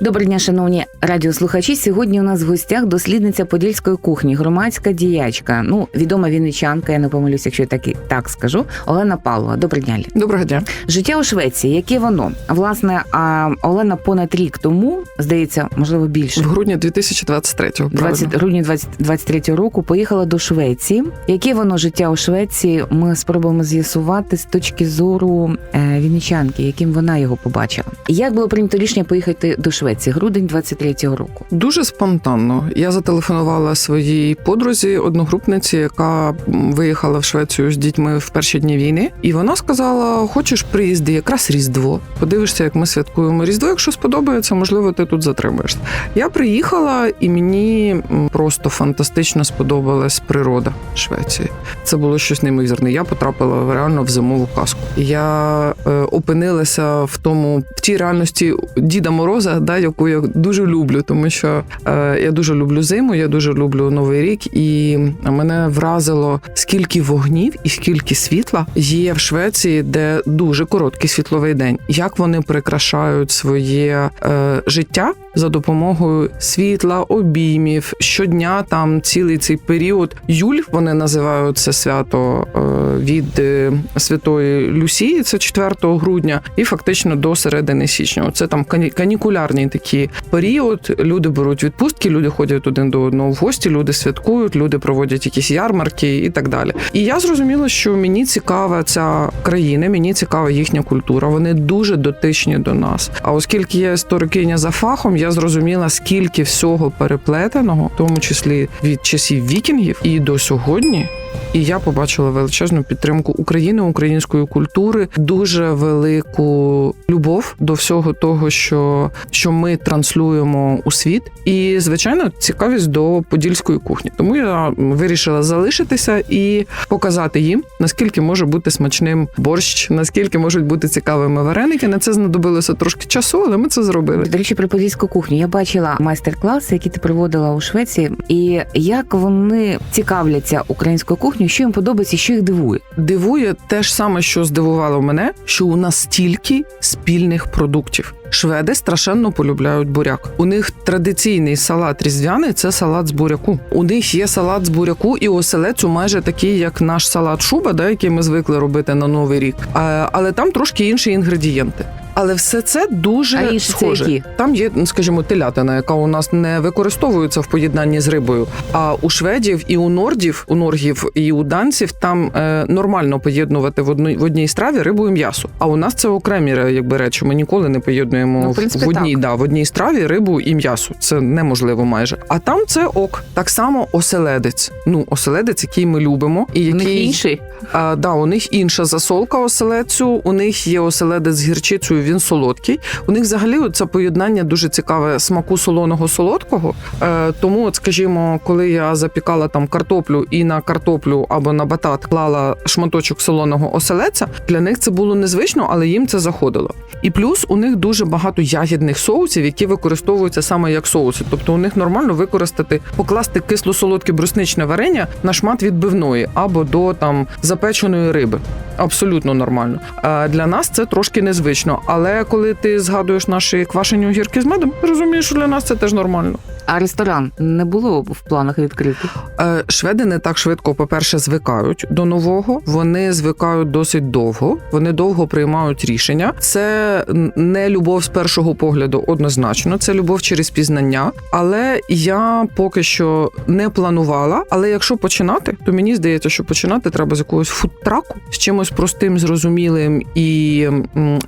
Доброго дня, шановні радіослухачі. Сьогодні у нас в гостях дослідниця подільської кухні, громадська діячка. Ну, відома вінничанка, я не помилюсь, якщо я так і так скажу. Олена Павлова. Доброго дня. Доброго дня. Життя у Швеції, яке воно? Власне, а Олена понад рік тому, здається, можливо, більше. В грудні 2023-го. 20 грудні 2023 року поїхала до Швеції. Яке воно життя у Швеції? Ми спробуємо з'ясувати з точки зору е, вінничанки, яким вона його побачила. Як було прийнято рішення поїхати до Швеції? Грудень 23-го року. Дуже спонтанно. Я зателефонувала своїй подрузі, одногрупниці, яка виїхала в Швецію з дітьми в перші дні війни. І вона сказала: Хочеш приїзди, якраз Різдво. Подивишся, як ми святкуємо Різдво. Якщо сподобається, можливо, ти тут затримаєшся. Я приїхала, і мені просто фантастично сподобалась природа Швеції. Це було щось неймовірне. Я потрапила реально в зимову казку. Я е, опинилася в тому в тій реальності Діда Мороза, да, яку я дуже люблю, тому що е, я дуже люблю зиму, я дуже люблю новий рік, і мене вразило скільки вогнів і скільки світла є в Швеції, де дуже короткий світловий день. Як вони прикрашають своє е, життя за допомогою світла, обіймів щодня. Там цілий цей період Юль вони називають це свято е, від е, святої Люсії, це 4 грудня, і фактично до середини січня. Це там кані- канікулярний такий період. Люди беруть відпустки, люди ходять один до одного в гості, люди святкують, люди проводять якісь ярмарки і так далі. І я зрозуміла, що мені цікава ця країна, мені цікава їхня культура. Вони дуже дотичні до нас. А оскільки я історикиня за фахом, я зрозуміла, скільки всього переплетеного, в тому числі від часів вікінгів і до сьогодні. І я побачила величезну підтримку України, української культури, дуже велику любов до всього того, що, що ми транслюємо у світ, і звичайно цікавість до подільської кухні. Тому я вирішила залишитися і показати їм, наскільки може бути смачним борщ, наскільки можуть бути цікавими вареники. На це знадобилося трошки часу, але ми це зробили. До речі, про подільську кухню. Я бачила майстер-класи, які ти проводила у Швеції, і як вони цікавляться українською кухнею, що їм подобається, що їх дивує. Дивує те ж саме, що здивувало мене, що у нас стільки спільних продуктів. Шведи страшенно полюбляють буряк. У них традиційний салат різдвяний це салат з буряку. У них є салат з буряку і оселецю майже такий, як наш салат шуба, да, який ми звикли робити на новий рік. А, але там трошки інші інгредієнти. Але все це дуже А це схоже. які? Там є, ну, скажімо, телятина, яка у нас не використовується в поєднанні з рибою. А у шведів і у нордів, у норгів і у данців там е, нормально поєднувати в одній в одній страві рибу і м'ясо. А у нас це окремі якби речі. Ми ніколи не поєднуємо Ну, в принципі, в одній так. да, в одній страві рибу і м'ясо. Це неможливо майже. А там це ок. Так само оселедець. Ну, оселедець, який ми любимо, і У них інший. а, да, у них інша засолка оселедцю. У них є оселедець з гірчицею, він солодкий. У них взагалі це поєднання дуже цікаве смаку солоного солодкого. Е, тому, от, скажімо, коли я запікала там картоплю і на картоплю або на батат клала шматочок солоного оселедця, для них це було незвично, але їм це заходило. І плюс у них дуже багато ягідних соусів, які використовуються саме як соуси. Тобто у них нормально використати, покласти кисло-солодке брусничне варення на шмат відбивної або до там запеченої риби. Абсолютно нормально. Для нас це трошки незвично. Але коли ти згадуєш наші квашені огірки з медом, розумієш, що для нас це теж нормально. А ресторан не було в планах відкрити. Е, Шведи не так швидко, по-перше, звикають до нового. Вони звикають досить довго. Вони довго приймають рішення. Це не любов з першого погляду, однозначно. Це любов через пізнання. Але я поки що не планувала. Але якщо починати, то мені здається, що починати треба з якогось фудтраку, з чимось простим, зрозумілим і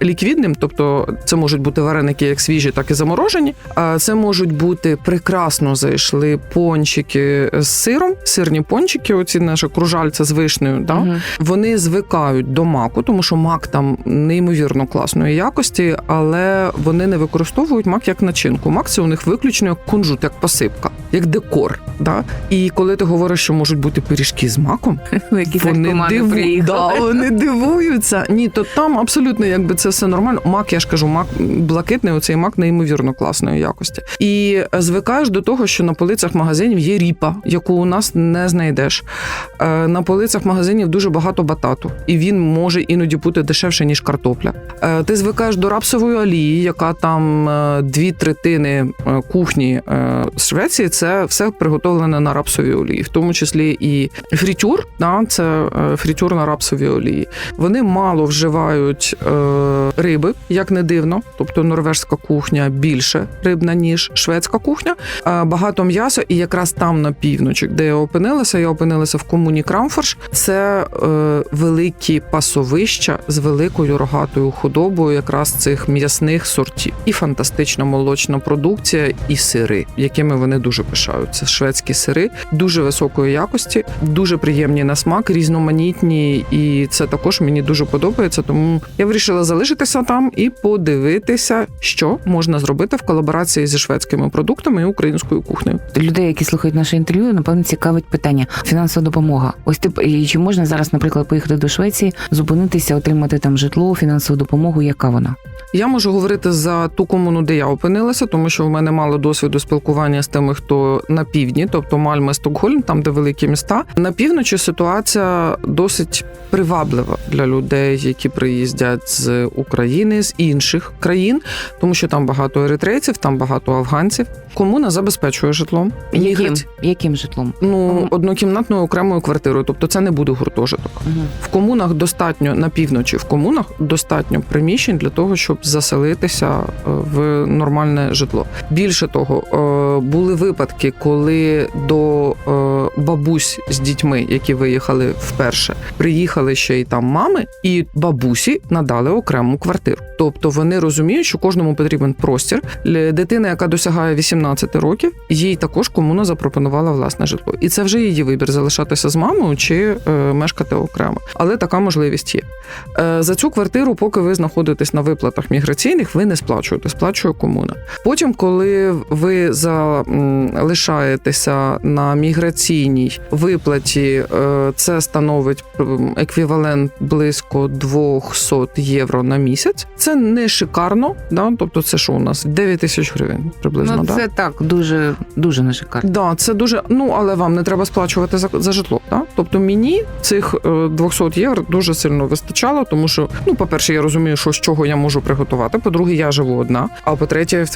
ліквідним. Тобто, це можуть бути вареники як свіжі, так і заморожені. А це можуть бути прекрасно зайшли пончики з сиром, сирні пончики, оці наші кружальця з вишнею. Да? Мгм. Вони звикають до маку, тому що мак там неймовірно класної якості, але вони не використовують мак як начинку. Мак це у них виключно як кунжут, як посипка, як декор. Да? І коли ти говориш, що можуть бути пиріжки з маком, вони, наркомани диву... да, вони дивуються. Ні, то там абсолютно якби це все нормально. Мак, я ж кажу, мак блакитний, оцей мак неймовірно класної якості. І звикають звикаєш до того, що на полицях магазинів є ріпа, яку у нас не знайдеш. Е, На полицях магазинів дуже багато батату, і він може іноді бути дешевше, ніж картопля. Е, Ти звикаєш до рапсової олії, яка там е, дві третини кухні Швеції, це все приготовлене на рапсовій олії, в тому числі і фрітюр, да, це фрітюр на рапсовій олії. Вони мало вживають риби, як не дивно. Тобто норвежська кухня більше рибна, ніж шведська кухня. Багато м'яса, і якраз там на півночі, де я опинилася, я опинилася в комуні Крамфорш. Це е, великі пасовища з великою рогатою худобою, якраз цих м'ясних сортів, і фантастична молочна продукція, і сири, якими вони дуже пишаються. Шведські сири дуже високої якості, дуже приємні на смак, різноманітні, і це також мені дуже подобається. Тому я вирішила залишитися там і подивитися, що можна зробити в колаборації зі шведськими продуктами і українською кухнею. людей, які слухають наше інтерв'ю, напевно, цікавить питання фінансова допомога. Ось ти чи можна зараз, наприклад, поїхати до Швеції, зупинитися, отримати там житло, фінансову допомогу? Яка вона? Я можу говорити за ту комуну, де я опинилася, тому що в мене мало досвіду спілкування з тими, хто на півдні, тобто Мальме, Стокгольм, там де великі міста. На півночі ситуація досить приваблива для людей, які приїздять з України, з інших країн, тому що там багато еритрейців, там багато афганців. Комуна забезпечує житлом. Яким, яким житлом? Ну, однокімнатною окремою квартирою, тобто це не буде гуртожиток. Угу. В комунах достатньо на півночі, в комунах достатньо приміщень для того, щоб заселитися е, в нормальне житло. Більше того, е, були випадки, коли до е, бабусь з дітьми, які виїхали вперше, приїхали ще й там мами, і бабусі надали окрему квартиру. Тобто вони розуміють, що кожному потрібен простір. Для дитини, яка досягає 18 років, їй також комуна запропонувала власне житло. І це вже її вибір залишатися з мамою чи е, мешкати окремо. Але така можливість є. Е, за цю квартиру, поки ви знаходитесь на виплатах міграційних, ви не сплачуєте, сплачує комуна. Потім, коли ви залишаєтеся на міграційній виплаті, е, це становить еквівалент близько 200 євро на місяць. Це не шикарно, да? тобто це що у нас 9 тисяч гривень приблизно. Ну, да? це так, дуже дуже не шикарно. Да, це дуже. Ну але вам не треба сплачувати за, за житло. Да? Тобто мені цих е, 200 євро дуже сильно вистачало, тому що, ну, по-перше, я розумію, що з чого я можу приготувати. По-друге, я живу одна. А по-третє,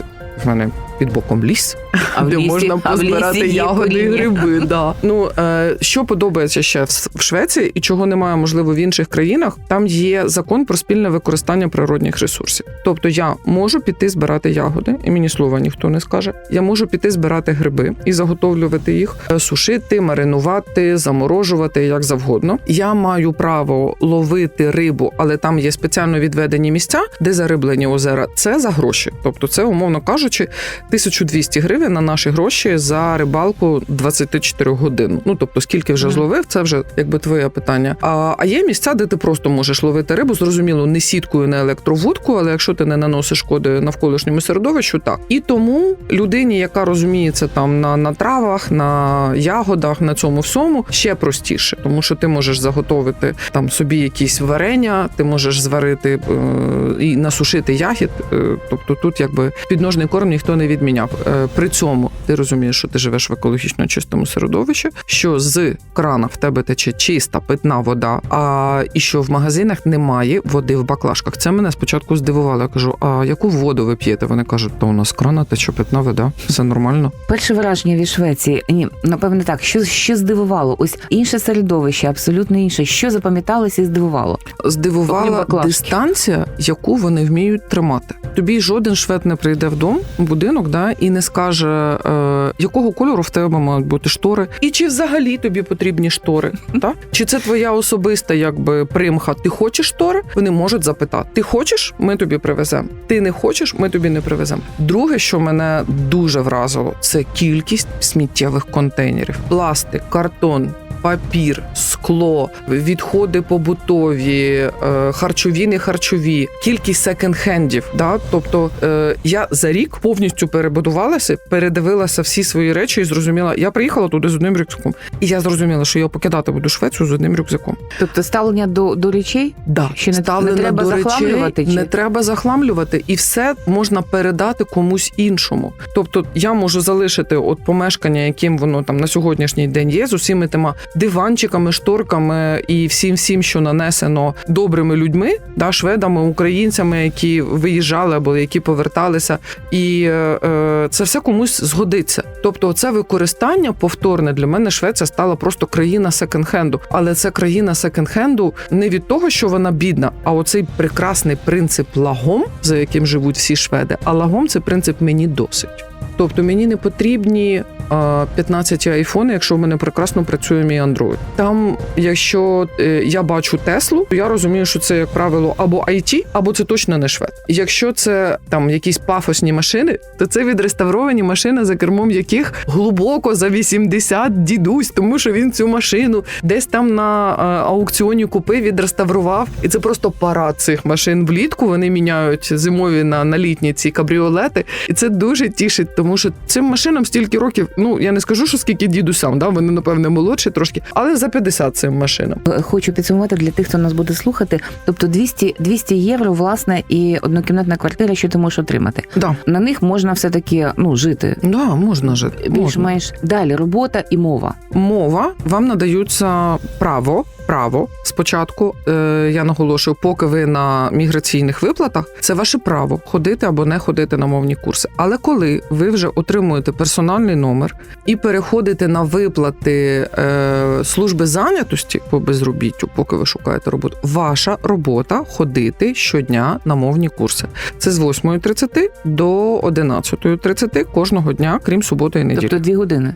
в мене під боком ліс, А де лісі- можна позбирати ягоди і гриби. Да. Ну е, що подобається ще в, в Швеції, і чого немає, можливо, в інших країнах, там є закон про спільне використання природних ресурсів. Тобто я можу піти збирати ягоди, і мені слова ніхто не скаже. Я можу піти збирати гриби і заготовлювати їх, е, сушити, маринувати, заморожувати як завгодно. Я маю право ловити рибу, але там є спеціально відведені місця, де зариблені озера. Це за гроші. Тобто, це умовно кажучи, 1200 гривень на наші гроші за рибалку 24 годин. Ну тобто, скільки вже зловив, це вже якби твоє питання. А, а є місця, де ти просто можеш ловити рибу, зрозуміло, не сіткою, не електровудку, але якщо ти не наносиш шкоди навколишньому середовищу, так і тому людині, яка розуміється там на, на травах, на ягодах, на цьому всьому, ще простіше, тому що ти можеш заготовити там собі якісь варення, ти можеш зварити е, і насушити ягід. Е, тобто тут якби підножний корм ніхто не відміняв. Е, при цьому ти розумієш, що ти живеш в екологічно чистому середовищі, що з крана в тебе тече чиста питна вода, а і що в магазинах немає води в баклажках. Це мене спочатку здивувало. Я кажу: а яку воду ви п'єте? Вони кажуть, то у нас крана тече питна вода, все нормально. Перше враження від Швеції. Ні, напевне так. Що, що здивувало? Ось інше середовище, абсолютно інше. Що запам'яталося і здивувало? Здивувала дистанція, яку вони вміють тримати. Тобі жоден швед не прийде в дом, в будинок, да, і не скаже, е, якого кольору в тебе мають бути штори, і чи взагалі тобі потрібні штори. Та? Чи це твоя особиста якби примха? Ти хочеш штори? Вони можуть запитати: ти хочеш? Ми тобі привеземо. Ти не хочеш, ми тобі не привеземо. Друге, що мене дуже вразило, це кількість сміттєвих контейнерів: пластик, картон. Папір, скло. відходи побутові, е, харчові, не харчові, кількість секонд-хендів. Да? Тобто е, я за рік повністю перебудувалася, передивилася всі свої речі і зрозуміла, я приїхала туди з одним рюкзаком. І я зрозуміла, що я покидати буду Швецію з одним рюкзаком. Тобто ставлення до, до речей Да, Що не- не треба до захламлювати, речей, чи? не треба захламлювати, і все можна передати комусь іншому. Тобто я можу залишити от помешкання, яким воно там на сьогоднішній день є, з усіми тими диванчиками, шторками і всім, всім, що нанесено добрими людьми, да, шведами, українцями, які виїжджали або які поверталися, і е, е, це все комусь згодиться. Тобто, це використання повторне для мене Швеція стала просто країна секонд-хенду. Але це країна секонд-хенду не від того, що вона бідна, а оцей прекрасний принцип лагом, за яким живуть всі шведи. А лагом це принцип мені досить. Тобто мені не потрібні а, 15 айфони, якщо в мене прекрасно працює мій Android. Там, якщо е, я бачу Теслу, то я розумію, що це як правило або IT, або це точно не швед. Якщо це там якісь пафосні машини, то це відреставровані машини, за кермом яких глибоко за 80 дідусь, тому що він цю машину десь там на е, аукціоні купив, відреставрував. І це просто парад цих машин влітку. Вони міняють зимові на, на літні ці кабріолети, і це дуже тішить, тому що цим машинам стільки років. Ну я не скажу, що скільки дідусям, да вони напевне молодші трошки, але за 50 цим машинам. Е, хочу підсумувати для тих, хто нас буде слухати. Тобто 200, 200 євро, власне, і однокімнатна квартира, що ти можеш отримати. Да, На них можна все таки ну жити. да, можна жити. Більш-менш далі робота і мова. мова вам надаються право. Право спочатку е, я наголошую, поки ви на міграційних виплатах, це ваше право ходити або не ходити на мовні курси. Але коли ви вже отримуєте персональний номер і переходите на виплати е, служби зайнятості по безробіттю, поки ви шукаєте роботу, ваша робота ходити щодня на мовні курси. Це з 8.30 до 11.30 кожного дня, крім суботи і неділі. Тобто дві години.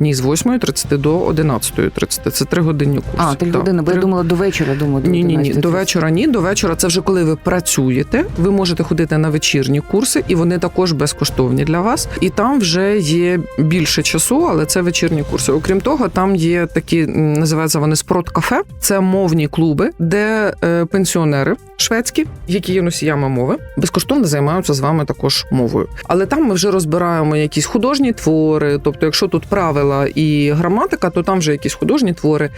Ні, з 8.30 до 11.30. Це три годинні курси. А, три години, бо я думала до вечора. Думаю, до Ні, ні, ні. До вечора ні. До вечора це вже коли ви працюєте. Ви можете ходити на вечірні курси, і вони також безкоштовні для вас. І там вже є більше часу, але це вечірні курси. Окрім того, там є такі називаються вони спрот кафе. Це мовні клуби, де е, пенсіонери шведські, які є носіями мови, безкоштовно займаються з вами також мовою. Але там ми вже розбираємо якісь художні твори. Тобто, якщо тут правила і граматика, то там вже якісь художні твори,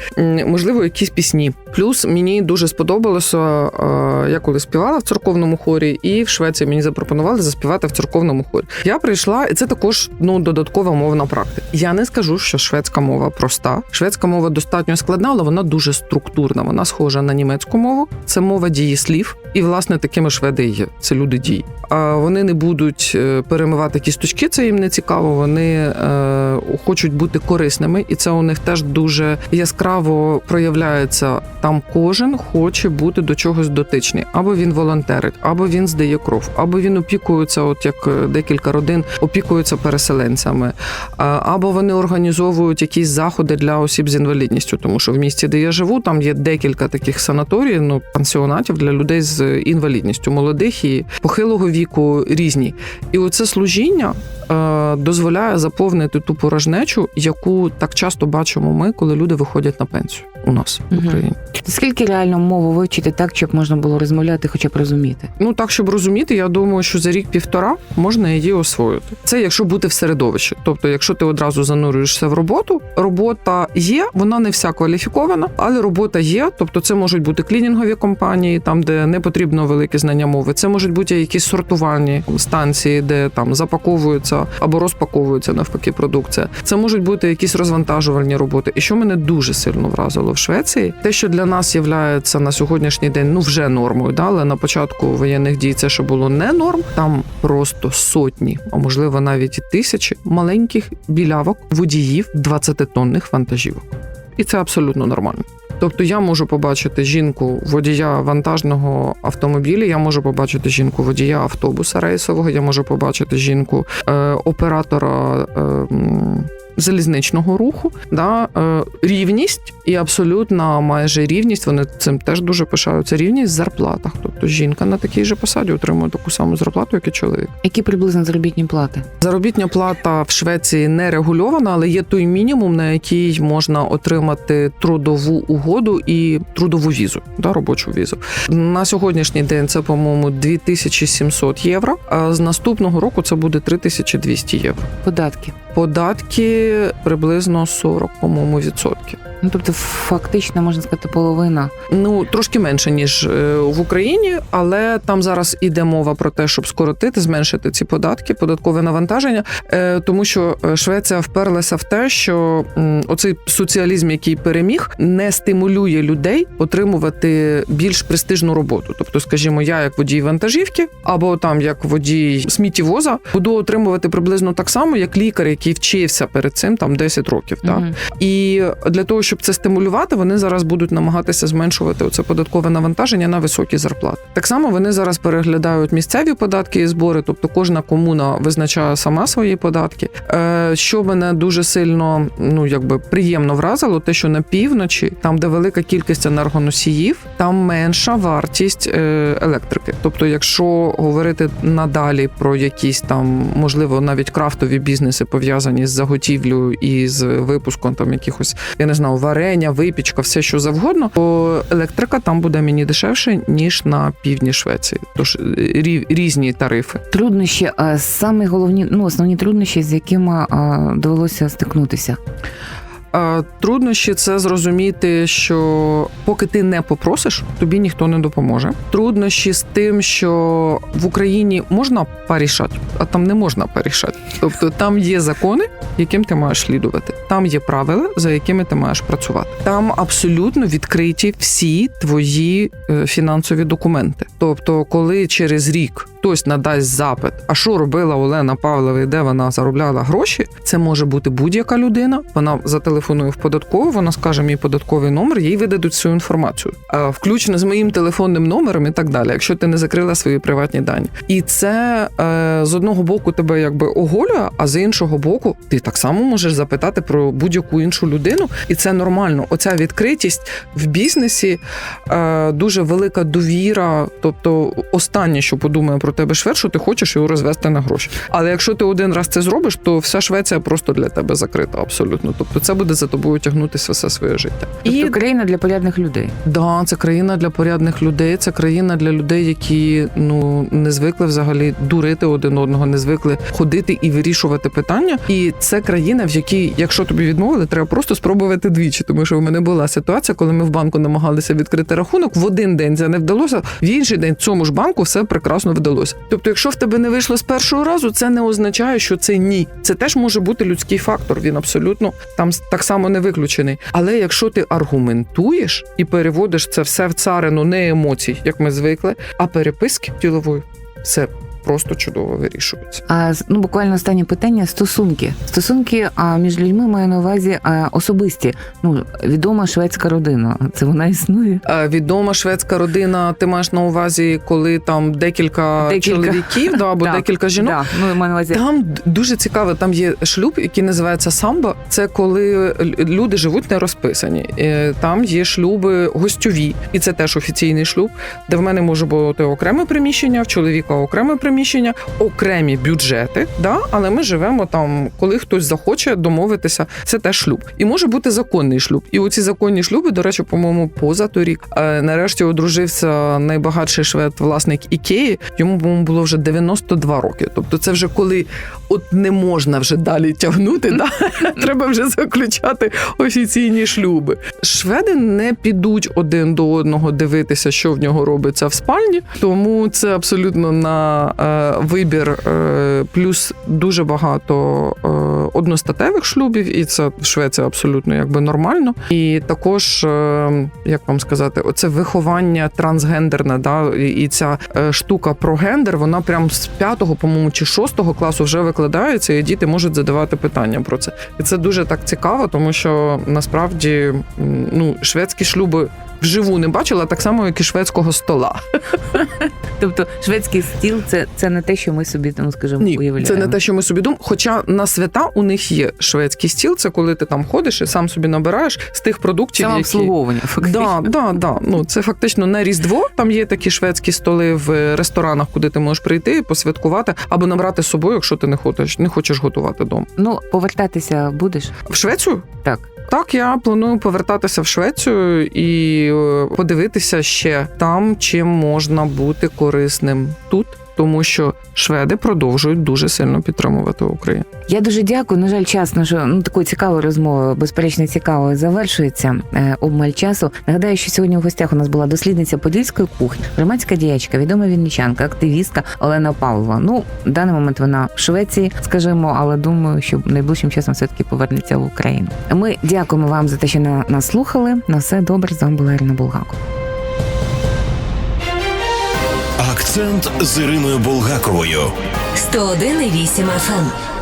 можливо, якісь пісні. Плюс мені дуже сподобалося, е, я коли співала в церковному хорі, і в Швеції мені запропонували заспівати в церковному хорі. Я прийшла, і це також ну додаткова мовна практика. Я не скажу, що шведська мова проста. Шведська мова достатньо складна, але вона дуже структурна. Вона схожа на німецьку мову. Це мова дієслів, і власне такими шведи є. Це люди дії. А вони не будуть е, перемивати кісточки, це їм не цікаво. Вони е, хочуть бути корисними, і це у них теж дуже яскраво проявляється. Там кожен хоче бути до чогось дотичний. Або він волонтерить, або він здає кров, або він опікується, от як е, декілька родин опікуються переселенцями, або вони організовують якісь заходи для осіб з інвалідністю, тому що в місті, де я живу, там є декілька таких санаторій, ну пансіонатів для людей з інвалідністю, молодих і похилого віку різні. І оце служіння е, дозволяє заповнити ту порожнечу, яку так часто бачимо ми, коли люди виходять на пенсію у нас в Україні. Скільки реально мову вивчити так, щоб можна було розмовляти, хоча б розуміти? Ну так, щоб розуміти, я думаю, що за рік-півтора можна її освоїти. Це якщо бути в середовищі. Тобто, якщо ти одразу занурюєшся в роботу, робота є, вона не вся кваліфікована, але робота є. Тобто, це можуть бути клінінгові компанії, там де не потрібно велике знання мови. Це можуть бути якісь сортувальні станції, де там запаковуються або розпаковується навпаки продукція. Це можуть бути якісь розвантажувальні роботи. І що мене дуже сильно вразило в Швеції, те, що для нас є на сьогоднішній день ну вже нормою, да, але на початку воєнних дій це ще було не норм. Там просто сотні, а можливо навіть і тисячі маленьких білявок водіїв 20-тонних вантажівок. І це абсолютно нормально. Тобто я можу побачити жінку водія вантажного автомобіля, я можу побачити жінку водія автобуса рейсового, я можу побачити жінку е, оператора е, залізничного руху. Да, е, рівність і абсолютна майже рівність. Вони цим теж дуже пишаються. Рівність в зарплатах. Тобто жінка на такій же посаді отримує таку саму зарплату, як і чоловік. Які приблизно заробітні плати? Заробітня плата в Швеції не регульована, але є той мінімум, на який можна отримати трудову угоду і трудову візу, да, робочу візу. На сьогоднішній день це, по-моєму, 2700 євро. А з наступного року це буде 3200 євро. Податки. Податки приблизно 40, по-моєму, відсотків. Ну тобто, фактично можна сказати, половина. Ну трошки менше ніж е, в Україні, але там зараз іде мова про те, щоб скоротити, зменшити ці податки, податкове навантаження, е, тому що е, Швеція вперлася в те, що оцей соціалізм, який переміг, не стимулює людей отримувати більш престижну роботу. Тобто, скажімо, я як водій вантажівки, або там як водій сміттєвоза, буду отримувати приблизно так само, як лікар, який вчився перед цим там 10 років. Так? І для того, щоб це стимулювати, вони зараз будуть намагатися зменшувати оце податкове навантаження на високі зарплати. Так само вони зараз переглядають місцеві податки і збори, тобто кожна комуна визначає сама свої податки. Е, Що мене дуже сильно ну якби приємно вразило, те, що на півночі, там де велика кількість енергоносіїв, там менша вартість е, електрики. Тобто, якщо говорити надалі про якісь там, можливо, навіть крафтові бізнеси пов'язані з заготівлею і з випуском там якихось, я не знаю, варення, випічка, все що завгодно, то електрика там буде мені дешевше ніж на півдні Швеції. Тож е, рі- різні тарифи. Труднощі, а саме головні, ну основні труднощі, з якими а, довелося стикнутися. Труднощі це зрозуміти, що поки ти не попросиш, тобі ніхто не допоможе. Труднощі з тим, що в Україні можна порішати, а там не можна порішати. Тобто там є закони, яким ти маєш слідувати. Там є правила, за якими ти маєш працювати. Там абсолютно відкриті всі твої е, фінансові документи. Тобто, коли через рік хтось надасть запит, а що робила Олена Павлова, і де вона заробляла гроші, це може бути будь-яка людина. Вона зателефонує в податкову, вона скаже мій податковий номер, їй видадуть всю інформацію, е, включно з моїм телефонним номером і так далі, якщо ти не закрила свої приватні дані. І це е, з одного боку тебе якби оголює, а з іншого боку, ти так само можеш запитати про будь-яку іншу людину, і це нормально. Оця відкритість в бізнесі е, дуже велика довіра. Тобто, останнє, що подумає про тебе Швед, що ти хочеш його розвести на гроші. Але якщо ти один раз це зробиш, то вся Швеція просто для тебе закрита абсолютно. Тобто, це буде за тобою тягнутися все своє життя. Тобто країна для порядних людей. Да, це країна для порядних людей. Це країна для людей, які ну не звикли взагалі дурити один одного, не звикли ходити і вирішувати питання. І це країна, в якій, якщо тобі відмовили, треба просто спробувати двічі. Тому що в мене була ситуація, коли ми в банку намагалися відкрити рахунок. В один день це не вдалося. В інший день цьому ж банку все прекрасно вдалося. Тобто, якщо в тебе не вийшло з першого разу, це не означає, що це ні. Це теж може бути людський фактор. Він абсолютно там так само не виключений. Але якщо ти аргументуєш і переводиш це все в царину не емоцій, як ми звикли, а переписки ділової, це просто чудово вирішується. А ну буквально останнє питання: стосунки. Стосунки а, між людьми маю на увазі а, особисті. Ну відома шведська родина. Це вона існує. Е, Відома шведська родина. Ти маєш на увазі, коли там декілька, Декілька. чоловіків, да, або декілька жінок. Да, ну маю на увазі. Там дуже цікаво, там є шлюб, який називається самбо. Це коли люди живуть не розписані. Е, Там є шлюби гостьові, і це теж офіційний шлюб, де в мене може бути окреме приміщення, в чоловіка окреме приміщення, окремі бюджети. Да? Але ми живемо там, коли хтось захоче домовитися, це теж шлюб. І може бути законний шлюб. І оці законні шлюби, до речі, по-моєму, поза торік. е, Нарешті одружився найбагатший швед, власник Ікеї. Йому по-моєму, було вже 92 роки. Тобто, це вже коли от не можна вже далі тягнути, да? треба вже заключати офіційні шлюби. Шведи не підуть один до одного дивитися, що в нього робиться в спальні, тому це абсолютно на е, вибір. Е, плюс дуже багато е, одностатевих шлюбів, і це в Швеції абсолютно якби нормально. І також, е, як вам сказати, оце виховання трансгендерне, да, і, ця е, штука про гендер, вона прям з п'ятого, по-моєму, чи шостого класу вже викладається, і діти можуть задавати питання про це. І це дуже так цікаво, тому що насправді ну, шведські шлюби вживу не бачила, так само, як і шведського стола. Тобто шведський стіл це, це не те, що ми собі там, скажімо, Ні, уявляємо. це не те, що ми собі думаємо. Хоча на свята у них є шведський стіл, це коли ти там ходиш і сам собі набираєш з тих продуктів, які... Самообслуговування, фактично. Да, да, да. Ну це фактично не різдво. Там є такі шведські столи в ресторанах, куди ти можеш прийти, посвяткувати або набрати з собою, якщо ти не хочеш, не хочеш готувати вдома. Ну, повертатися будеш? В Швецію Так. Так, я планую повертатися в Швецію і е, подивитися ще там, чим можна бути корисним тут, тому що шведи продовжують дуже сильно підтримувати Україну. Я дуже дякую. На жаль, час нашої ну такої цікавої розмови, безперечно, цікавою завершується. Е, обмаль часу. Нагадаю, що сьогодні в гостях у нас була дослідниця подільської кухні, громадська діячка, відома вінничанка, активістка Олена Павлова. Ну, в даний момент вона в Швеції, скажімо, але думаю, що найближчим часом все таки повернеться в Україну. Ми дякуємо вам за те, що нас слухали. На все добре. З вами була Ірина Булгакова. Акцент з Іриною Болгаковою. 101,8 FM.